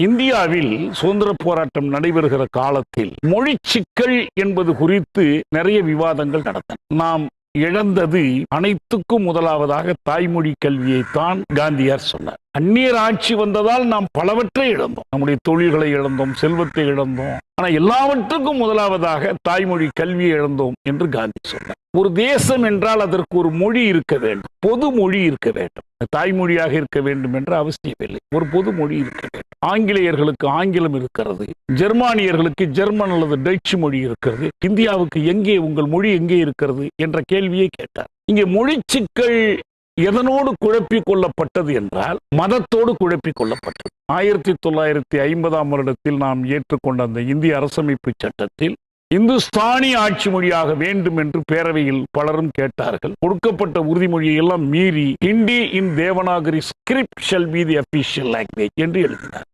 இந்தியாவில் சுதந்திர போராட்டம் நடைபெறுகிற காலத்தில் மொழி சிக்கல் என்பது குறித்து நிறைய விவாதங்கள் நடந்தன நாம் இழந்தது அனைத்துக்கும் முதலாவதாக தாய்மொழி கல்வியைத்தான் காந்தியார் சொன்னார். அந்நியர் ஆட்சி வந்ததால் நாம் பலவற்றை இழந்தோம். நம்முடைய தொழில்களை இழந்தோம் செல்வத்தை இழந்தோம். ஆனால் எல்லாவற்றுக்கும் முதலாவதாக தாய்மொழி கல்வியை இழந்தோம் என்று காந்தி சொன்னார். ஒரு தேசம் என்றால் அதற்கு ஒரு மொழி இருக்க வேண்டும். பொது மொழி இருக்க வேண்டும். தாய்மொழியாக இருக்க வேண்டும் என்ற அவசியமில்லை ஒரு பொது மொழி இருக்க வேண்டும். ஆங்கிலேயர்களுக்கு ஆங்கிலம் இருக்கிறது. ஜெர்மானியர்களுக்கு ஜெர்மன் அல்லது டச்சு மொழி இருக்கிறது. இந்தியாவுக்கு எங்கே உங்கள் மொழி எங்கே இருக்கிறது என்ற கேள்வியை கேட்டார். இங்கே மொழி சிக்கல் எதனோடு குழப்பிக் கொள்ளப்பட்டது என்றால் மதத்தோடு குழப்பிக் கொள்ளப்பட்டது. ஆயிரத்தி தொள்ளாயிரத்தி ஐம்பதாம் வருடத்தில் நாம் ஏற்றுக்கொண்ட அந்த இந்திய அரசமைப்பு சட்டத்தில் இந்துஸ்தானி ஆட்சி மொழியாக வேண்டும் என்று பேரவையில் பலரும் கேட்டார்கள். கொடுக்கப்பட்ட உறுதிமொழியை எல்லாம் மீறி Hindi in Devanagari script shall be the official language என்று எழுதினார்.